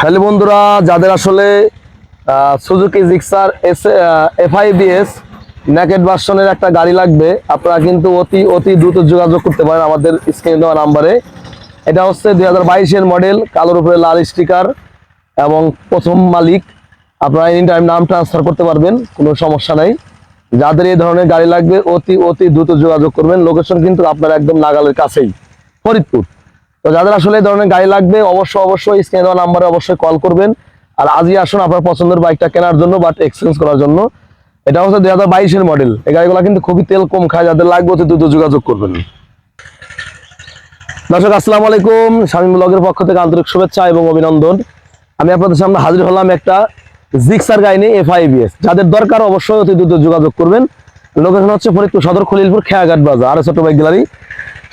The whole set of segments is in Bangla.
হ্যালো বন্ধুরা, যাদের আসলে Suzuki Gixxer S FIBS naked ভার্সনের একটা গাড়ি লাগবে, আপনারা কিন্তু অতি অতি দ্রুত যোগাযোগ করতে পারেন আমাদের স্ক্রিনে দেওয়া নাম্বারে এটা হচ্ছে দুই হাজার মডেল কালোর উপরে লাল স্টিকার এবং প্রথম মালিক। আপনারা এনি টাইম নাম ট্রান্সফার করতে পারবেন, কোনো সমস্যা নাই। যাদের এই ধরনের গাড়ি লাগবে, অতি অতি দ্রুত যোগাযোগ করবেন। লোকেশন কিন্তু আপনার একদম নাগালের কাছেই, ফরিদপুর। তো যাদের আসলে এই ধরনের গাড়ি লাগবে অবশ্যই অবশ্যই স্ক্রিনে দেওয়া নাম্বারে অবশ্যই কল করবেন। আর আজই আসুন আপনার পছন্দের বাইকটা কেনার জন্য বাট এক্সচেঞ্জ করার জন্য। এটা হচ্ছে দুই হাজার বাইশের মডেল এই গাড়িগুলো কিন্তু খুবই তেল কম খায়, যাদের লাগবে অতি দ্রুত যোগাযোগ করবেন। দর্শক, আসসালামু আলাইকুম। স্বামী ব্লগের পক্ষ থেকে আন্তরিক শুভেচ্ছা এবং অভিনন্দন। আমি আপনাদের সামনে হাজির হলাম একটা জিক্সার গাড়ি নিয়ে এফআইবিএস যাদের দরকার অবশ্যই অতি দ্রুত যোগাযোগ করবেন। লোকেশন হচ্ছে ফরিদপুর সদর খলিলপুর খেয়াঘাট বাজার, আর ছোট বাইক গ্যালারি।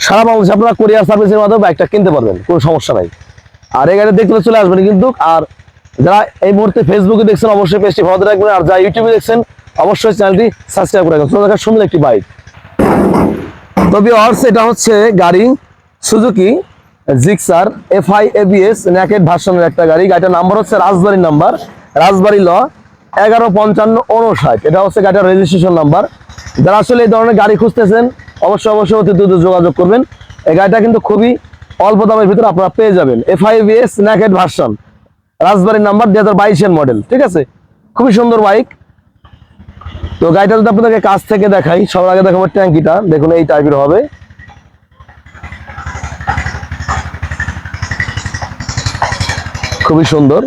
সারা বাংলাদেশে আপনারা কোরিয়ার সার্ভিসের মাধ্যমে বাইকটা কিনতে পারবেন, কোনো সমস্যা নাই। আর এই গাড়ি দেখতে চলে আসবেন কিন্তু, আর যারা এই মুহূর্তে ফেসবুকে দেখছেন, অবশ্যই পেজটি ফলো রাখবেন, আর যারা ইউটিউবে দেখছেন, অবশ্যই চ্যানেলটি সাবস্ক্রাইব করে রাখবেন। দেখা সুন্দর একটি বাইক তবে অর্স এটা হচ্ছে গাড়ি Suzuki Gixxer FI ABS naked ভার্সনের একটা গাড়ি। গাড়িটার নাম্বার হচ্ছে রাজবাড়ির নাম্বার রাজবাড়ি ল এগারো পঞ্চান্ন উনষাট এটা হচ্ছে গাড়িটার রেজিস্ট্রেশন নাম্বার যারা আসলে এই ধরনের গাড়ি খুঁজতেছেন, অবশ্যই অবশ্যই অতি দ্রুত যোগাযোগ করবেন। এই গাড়িটা কিন্তু খুবই অল্প দামের ভিতরে আপনারা পেয়ে যাবেন। এফআইবিএস ন্যাকেট ভার্সন রাজবাড়ির নাম্বার দুই হাজার মডেল ঠিক আছে? খুবই সুন্দর বাইক। তো গাড়িটা যদি আপনাদেরকে কাছ থেকে দেখাই, সবার আগে দেখাবো ট্যাঙ্কিটা। দেখুন, এই টাইপের হবে। খুবই সুন্দর।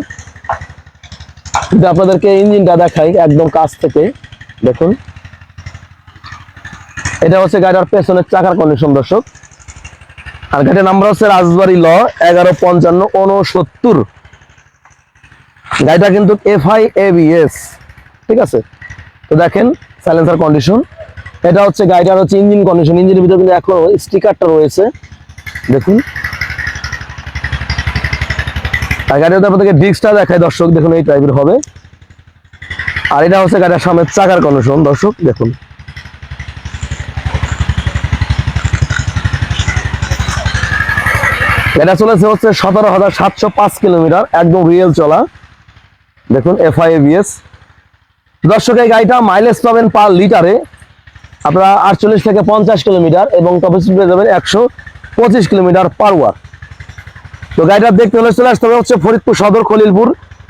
যদি আপনাদেরকে ইঞ্জিনটা দেখাই, একদম কাছ থেকে, দেখুন। এটা হচ্ছে গাড়িটার পেছনের চাকার কন্ডিশন দর্শক। আর গাড়ির নাম্বার হচ্ছে রাজবাড়ি ল, এগারো পঞ্চান্ন উনসত্তর গাড়িটা কিন্তু এফআই এবিএস ঠিক আছে? তো দেখেন সাইলেন্সার কন্ডিশন এটা হচ্ছে গাড়িটার হচ্ছে ইঞ্জিন কন্ডিশন ইঞ্জিনের ভিতরে কিন্তু এখনও স্টিকারটা রয়েছে। দেখুন। আর গাড়িতে আপনাদেরকে ডিস্কটা দেখায় দর্শক, দেখুন এই টাইপের হবে। আর এটা হচ্ছে গাড়ির সামনের চাকার কন্ডিশন দর্শক, দেখুন। এটা চলেছে হচ্ছে সতেরো হাজার সাতশো পাঁচ কিলোমিটার, একদম রিয়েল চলা। দেখুন এফআইএবিএস দর্শক, এই গাড়িটা মাইলেজ পাবেন পার লিটারে আপনারা আটচল্লিশ থেকে পঞ্চাশ কিলোমিটার এবং স্পিড পেয়ে যাবেন একশো পঁচিশ কিলোমিটার পার ওয়ার তো গাড়িটা দেখতে হলে চলে আসতে হবে হচ্ছে ফরিদপুর সদর, খলিলপুর,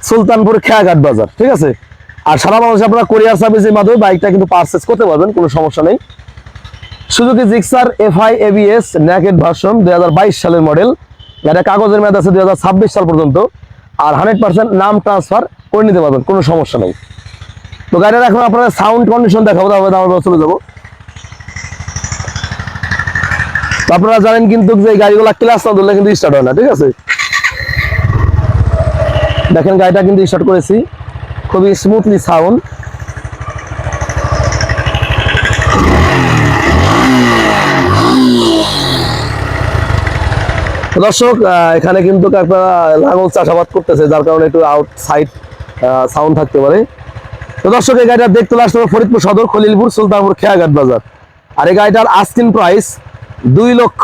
সুলতানপুর, খেয়াঘাট বাজার, ঠিক আছে? আর সারা বাংলাদেশে আপনারা কোরিয়ার সার্ভিসের মাধ্যমে বাইকটা কিন্তু পারচেস করতে পারবেন, কোনো সমস্যা নেই। Suzuki Gixxer FI ABS naked version দুই হাজার বাইশ সালের মডেল এটা কাগজের মেয়াদ আছে দুই ছাব্বিশ সাল পর্যন্ত, আর হান্ড্রেড পার্সেন্ট নাম ট্রান্সফার করে নিতে পারবেন, কোনো সমস্যা নেই। তো গাড়িটা এখন আপনারা সাউন্ড কন্ডিশন দেখাবো, তারপরে আমরা চলে যাব। আপনারা জানেন কিন্তু যে গাড়িগুলো ক্লাস না ধরলে কিন্তু স্টার্ট হয় না, ঠিক আছে? দেখেন গাড়িটা কিন্তু স্টার্ট করেছি, খুবই স্মুথলি সাউন্ড দর্শক এখানে কিন্তু আপনারা লাঙল চাষাবাদ করতেছে, যার কারণে একটু আউটসাইড সাউন্ড থাকতে পারে। তো দর্শক, এই গাড়িটা দেখতে আসতে ফরিদপুর সদর, খলিলপুর, সুলতানপুর, খেয়াঘাট বাজার। আর এই গাড়িটার আস্কিন প্রাইস দুই লক্ষ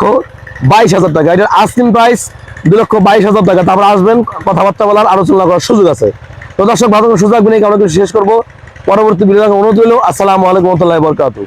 বাইশ হাজার টাকা। এটার আস্কিন প্রাইস দুই লক্ষ বাইশ হাজার টাকা। তারপর আসবেন, কথাবার্তা বলার আলোচনা করার সুযোগ আছে। তো দর্শক, ভালো সুযোগ নিয়ে আমরা শেষ করব। পরবর্তী ভিডিও অনুরোধ হলো আসসালামু আলাইকুম রহমতুল্লাহ বরকাতু